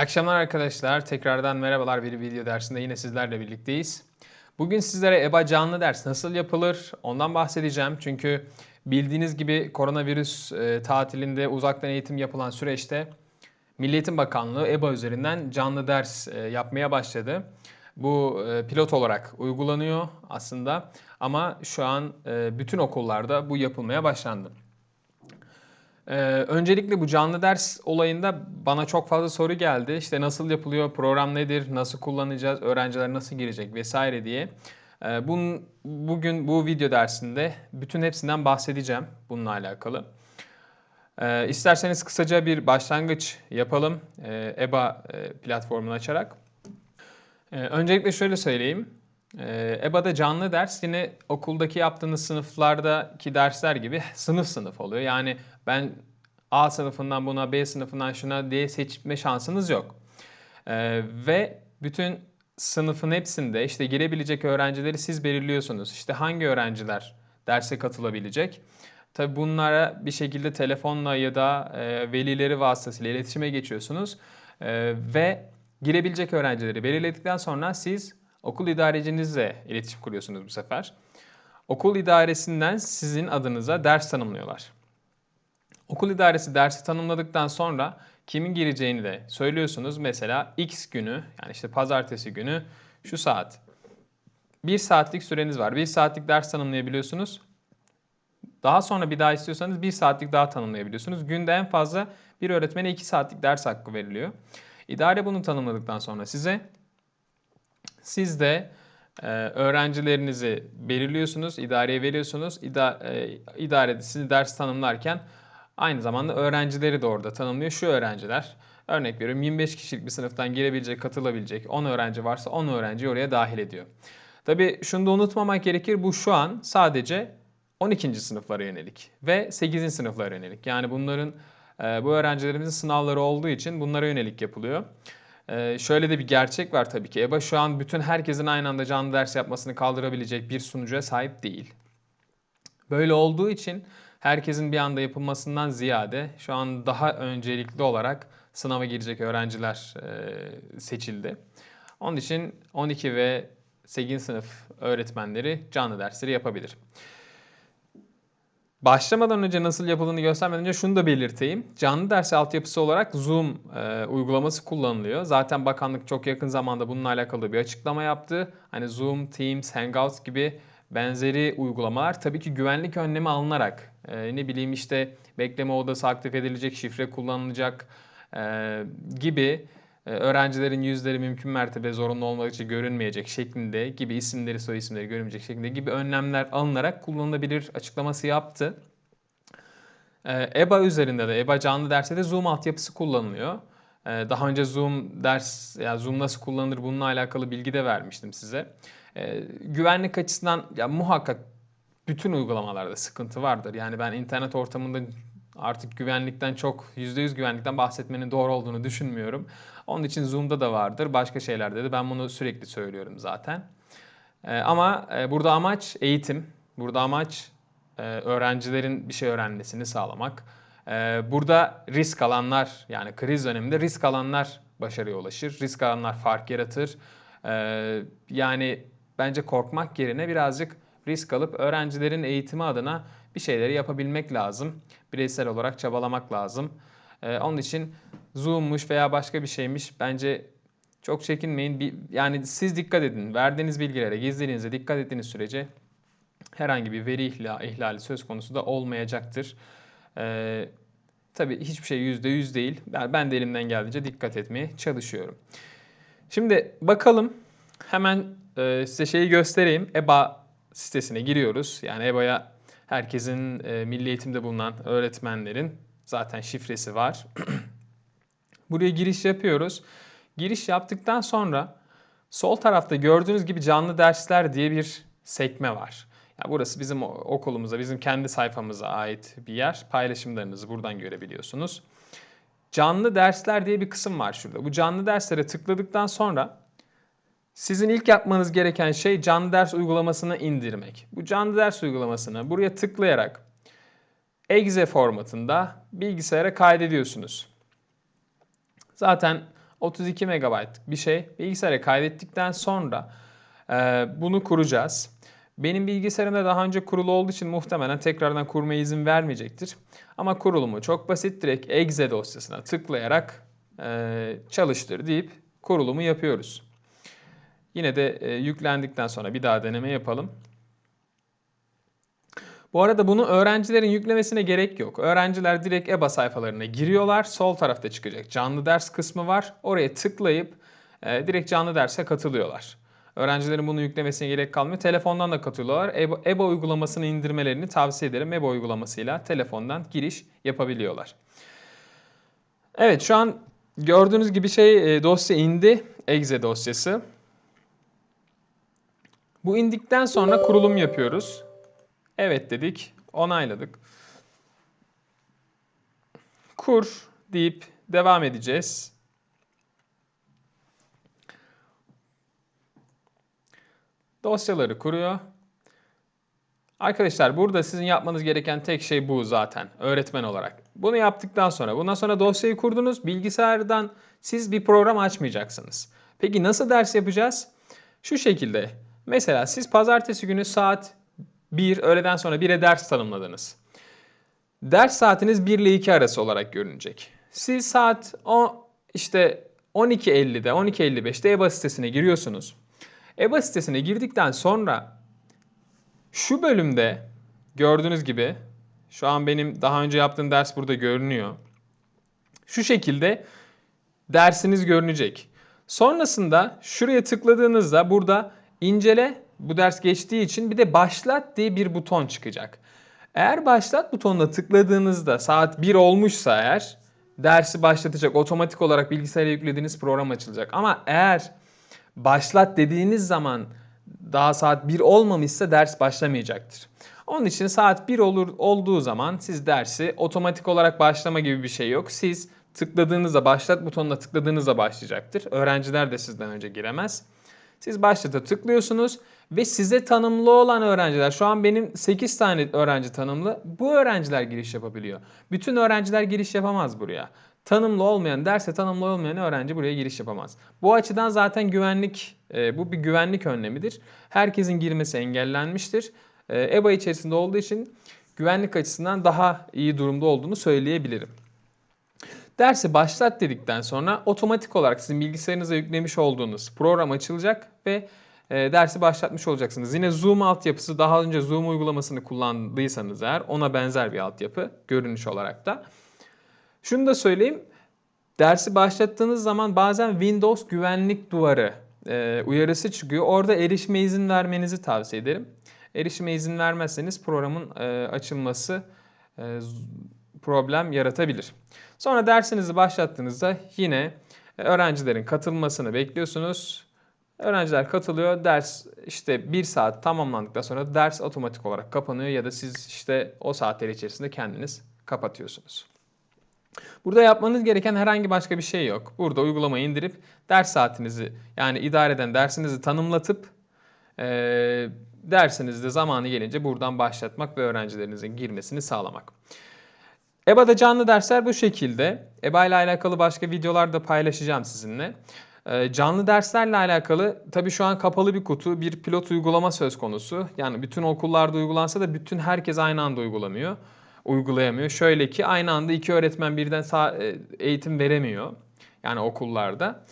Akşamlar arkadaşlar. Tekrardan merhabalar bir video dersinde yine sizlerle birlikteyiz. Bugün sizlere EBA canlı ders nasıl yapılır ondan bahsedeceğim. Çünkü bildiğiniz gibi koronavirüs e, tatilinde uzaktan eğitim yapılan süreçte Milli Eğitim Bakanlığı EBA üzerinden canlı ders e, yapmaya başladı. Bu e, pilot olarak uygulanıyor aslında ama şu an e, bütün okullarda bu yapılmaya başlandı. Ee, öncelikle bu canlı ders olayında bana çok fazla soru geldi. İşte nasıl yapılıyor, program nedir, nasıl kullanacağız, öğrenciler nasıl girecek vesaire diye. Ee, bunun, bugün bu video dersinde bütün hepsinden bahsedeceğim bununla alakalı. Ee, isterseniz kısaca bir başlangıç yapalım ee, EBA e, platformunu açarak. Ee, öncelikle şöyle söyleyeyim. Ee, EBA'da canlı ders yine okuldaki yaptığınız sınıflardaki dersler gibi sınıf sınıf oluyor. Yani ben A sınıfından buna, B sınıfından şuna diye seçme şansınız yok. Ee, ve bütün sınıfın hepsinde işte girebilecek öğrencileri siz belirliyorsunuz. İşte hangi öğrenciler derse katılabilecek. Tabi bunlara bir şekilde telefonla ya da e, velileri vasıtasıyla iletişime geçiyorsunuz. E, ve girebilecek öğrencileri belirledikten sonra siz okul idarecinizle iletişim kuruyorsunuz bu sefer. Okul idaresinden sizin adınıza ders tanımlıyorlar. Okul idaresi dersi tanımladıktan sonra kimin gireceğini de söylüyorsunuz. Mesela X günü yani işte pazartesi günü şu saat. Bir saatlik süreniz var. Bir saatlik ders tanımlayabiliyorsunuz. Daha sonra bir daha istiyorsanız bir saatlik daha tanımlayabiliyorsunuz. Günde en fazla bir öğretmene iki saatlik ders hakkı veriliyor. İdare bunu tanımladıktan sonra size siz de e, öğrencilerinizi belirliyorsunuz, idareye veriyorsunuz. İda, e, idare sizi ders tanımlarken Aynı zamanda öğrencileri de orada tanımlıyor. Şu öğrenciler, örnek veriyorum 25 kişilik bir sınıftan girebilecek, katılabilecek 10 öğrenci varsa 10 öğrenciyi oraya dahil ediyor. Tabi şunu da unutmamak gerekir. Bu şu an sadece 12. sınıflara yönelik ve 8. sınıflara yönelik. Yani bunların e, bu öğrencilerimizin sınavları olduğu için bunlara yönelik yapılıyor. E, şöyle de bir gerçek var tabii ki. EBA şu an bütün herkesin aynı anda canlı ders yapmasını kaldırabilecek bir sunucuya sahip değil. Böyle olduğu için herkesin bir anda yapılmasından ziyade şu an daha öncelikli olarak sınava girecek öğrenciler e, seçildi. Onun için 12 ve 8. sınıf öğretmenleri canlı dersleri yapabilir. Başlamadan önce nasıl yapıldığını göstermeden önce şunu da belirteyim. Canlı ders altyapısı olarak Zoom e, uygulaması kullanılıyor. Zaten bakanlık çok yakın zamanda bununla alakalı bir açıklama yaptı. Hani Zoom, Teams, Hangouts gibi benzeri uygulamalar tabii ki güvenlik önlemi alınarak e, ne bileyim işte bekleme odası aktif edilecek, şifre kullanılacak e, gibi öğrencilerin yüzleri mümkün mertebe zorunlu olmak için görünmeyecek şeklinde gibi isimleri soy isimleri görünmeyecek şeklinde gibi önlemler alınarak kullanılabilir açıklaması yaptı. E, EBA üzerinde de EBA canlı derste de Zoom altyapısı kullanılıyor. E, daha önce Zoom ders ya yani Zoom nasıl kullanılır bununla alakalı bilgi de vermiştim size. E, güvenlik açısından ya muhakkak bütün uygulamalarda sıkıntı vardır. Yani ben internet ortamında artık güvenlikten çok %100 güvenlikten bahsetmenin doğru olduğunu düşünmüyorum. Onun için Zoom'da da vardır, başka şeylerde de ben bunu sürekli söylüyorum zaten. E, ama e, burada amaç eğitim, burada amaç e, öğrencilerin bir şey öğrenmesini sağlamak. E, burada risk alanlar yani kriz döneminde risk alanlar başarıya ulaşır, risk alanlar fark yaratır. E, yani bence korkmak yerine birazcık risk alıp öğrencilerin eğitimi adına bir şeyleri yapabilmek lazım. Bireysel olarak çabalamak lazım. Ee, onun için Zoom'muş veya başka bir şeymiş bence çok çekinmeyin. Yani siz dikkat edin. Verdiğiniz bilgilere, gizliliğinize dikkat ettiğiniz sürece herhangi bir veri ihlali söz konusu da olmayacaktır. Ee, tabii hiçbir şey %100 değil. Ben de elimden geldiğince dikkat etmeye çalışıyorum. Şimdi bakalım hemen e, size şeyi göstereyim. EBA sitesine giriyoruz. Yani EBA'ya herkesin e, milli eğitimde bulunan öğretmenlerin zaten şifresi var. Buraya giriş yapıyoruz. Giriş yaptıktan sonra sol tarafta gördüğünüz gibi canlı dersler diye bir sekme var. Yani burası bizim okulumuza, bizim kendi sayfamıza ait bir yer. Paylaşımlarınızı buradan görebiliyorsunuz. Canlı dersler diye bir kısım var şurada. Bu canlı derslere tıkladıktan sonra sizin ilk yapmanız gereken şey canlı ders uygulamasını indirmek. Bu canlı ders uygulamasını buraya tıklayarak exe formatında bilgisayara kaydediyorsunuz. Zaten 32 MB'lık bir şey bilgisayara kaydettikten sonra e, bunu kuracağız. Benim bilgisayarımda daha önce kurulu olduğu için muhtemelen tekrardan kurmaya izin vermeyecektir. Ama kurulumu çok basit. Direkt exe dosyasına tıklayarak e, çalıştır deyip kurulumu yapıyoruz. Yine de e, yüklendikten sonra bir daha deneme yapalım. Bu arada bunu öğrencilerin yüklemesine gerek yok. Öğrenciler direkt EBA sayfalarına giriyorlar. Sol tarafta çıkacak canlı ders kısmı var. Oraya tıklayıp e, direkt canlı derse katılıyorlar. Öğrencilerin bunu yüklemesine gerek kalmıyor. Telefondan da katılıyorlar. EBA, EBA uygulamasını indirmelerini tavsiye ederim. EBA uygulamasıyla telefondan giriş yapabiliyorlar. Evet şu an gördüğünüz gibi şey e, dosya indi. Exe dosyası. Bu indikten sonra kurulum yapıyoruz. Evet dedik, onayladık. Kur deyip devam edeceğiz. Dosyaları kuruyor. Arkadaşlar burada sizin yapmanız gereken tek şey bu zaten öğretmen olarak. Bunu yaptıktan sonra bundan sonra dosyayı kurdunuz. Bilgisayardan siz bir program açmayacaksınız. Peki nasıl ders yapacağız? Şu şekilde. Mesela siz pazartesi günü saat 1 öğleden sonra 1'e ders tanımladınız. Ders saatiniz 1 ile 2 arası olarak görünecek. Siz saat o işte 12.50'de 12.55'te EBA sitesine giriyorsunuz. EBA sitesine girdikten sonra şu bölümde gördüğünüz gibi şu an benim daha önce yaptığım ders burada görünüyor. Şu şekilde dersiniz görünecek. Sonrasında şuraya tıkladığınızda burada incele bu ders geçtiği için bir de başlat diye bir buton çıkacak. Eğer başlat butonuna tıkladığınızda saat 1 olmuşsa eğer dersi başlatacak otomatik olarak bilgisayara yüklediğiniz program açılacak. Ama eğer başlat dediğiniz zaman daha saat 1 olmamışsa ders başlamayacaktır. Onun için saat 1 olur olduğu zaman siz dersi otomatik olarak başlama gibi bir şey yok. Siz tıkladığınızda başlat butonuna tıkladığınızda başlayacaktır. Öğrenciler de sizden önce giremez. Siz başlata tıklıyorsunuz ve size tanımlı olan öğrenciler şu an benim 8 tane öğrenci tanımlı. Bu öğrenciler giriş yapabiliyor. Bütün öğrenciler giriş yapamaz buraya. Tanımlı olmayan, derse tanımlı olmayan öğrenci buraya giriş yapamaz. Bu açıdan zaten güvenlik, e, bu bir güvenlik önlemidir. Herkesin girmesi engellenmiştir. E, EBA içerisinde olduğu için güvenlik açısından daha iyi durumda olduğunu söyleyebilirim. Dersi başlat dedikten sonra otomatik olarak sizin bilgisayarınıza yüklemiş olduğunuz program açılacak ve e, dersi başlatmış olacaksınız. Yine Zoom altyapısı daha önce Zoom uygulamasını kullandıysanız eğer ona benzer bir altyapı görünüş olarak da. Şunu da söyleyeyim. Dersi başlattığınız zaman bazen Windows güvenlik duvarı e, uyarısı çıkıyor. Orada erişime izin vermenizi tavsiye ederim. Erişime izin vermezseniz programın e, açılması e, problem yaratabilir. Sonra dersinizi başlattığınızda yine öğrencilerin katılmasını bekliyorsunuz. Öğrenciler katılıyor. Ders işte bir saat tamamlandıktan sonra ders otomatik olarak kapanıyor ya da siz işte o saatler içerisinde kendiniz kapatıyorsunuz. Burada yapmanız gereken herhangi başka bir şey yok. Burada uygulamayı indirip ders saatinizi yani idare eden dersinizi tanımlatıp e, dersinizde zamanı gelince buradan başlatmak ve öğrencilerinizin girmesini sağlamak. EBA'da canlı dersler bu şekilde. EBA ile alakalı başka videolar da paylaşacağım sizinle. Ee, canlı derslerle alakalı tabii şu an kapalı bir kutu, bir pilot uygulama söz konusu. Yani bütün okullarda uygulansa da bütün herkes aynı anda uygulamıyor. Uygulayamıyor. Şöyle ki aynı anda iki öğretmen birden e, eğitim veremiyor. Yani okullarda.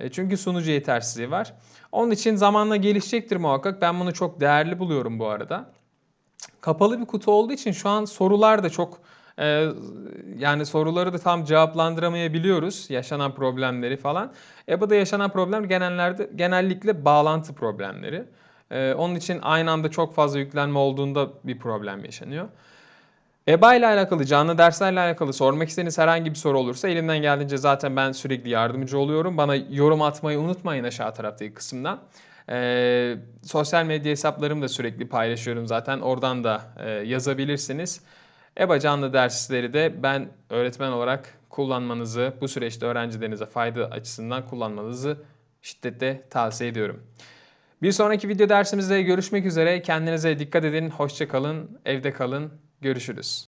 E, çünkü sunucu yetersizliği var. Onun için zamanla gelişecektir muhakkak. Ben bunu çok değerli buluyorum bu arada. Kapalı bir kutu olduğu için şu an sorular da çok ee, yani soruları da tam cevaplandıramayabiliyoruz. Yaşanan problemleri falan. EBA'da yaşanan problem genellerde genellikle bağlantı problemleri. Ee, onun için aynı anda çok fazla yüklenme olduğunda bir problem yaşanıyor. EBA ile alakalı, canlı derslerle alakalı sormak istediğiniz herhangi bir soru olursa elimden geldiğince zaten ben sürekli yardımcı oluyorum. Bana yorum atmayı unutmayın aşağı taraftaki kısımdan. Ee, sosyal medya hesaplarımı da sürekli paylaşıyorum zaten. Oradan da e, yazabilirsiniz. EBA canlı dersleri de ben öğretmen olarak kullanmanızı, bu süreçte öğrencilerinize fayda açısından kullanmanızı şiddetle tavsiye ediyorum. Bir sonraki video dersimizde görüşmek üzere. Kendinize dikkat edin, hoşça kalın, evde kalın. Görüşürüz.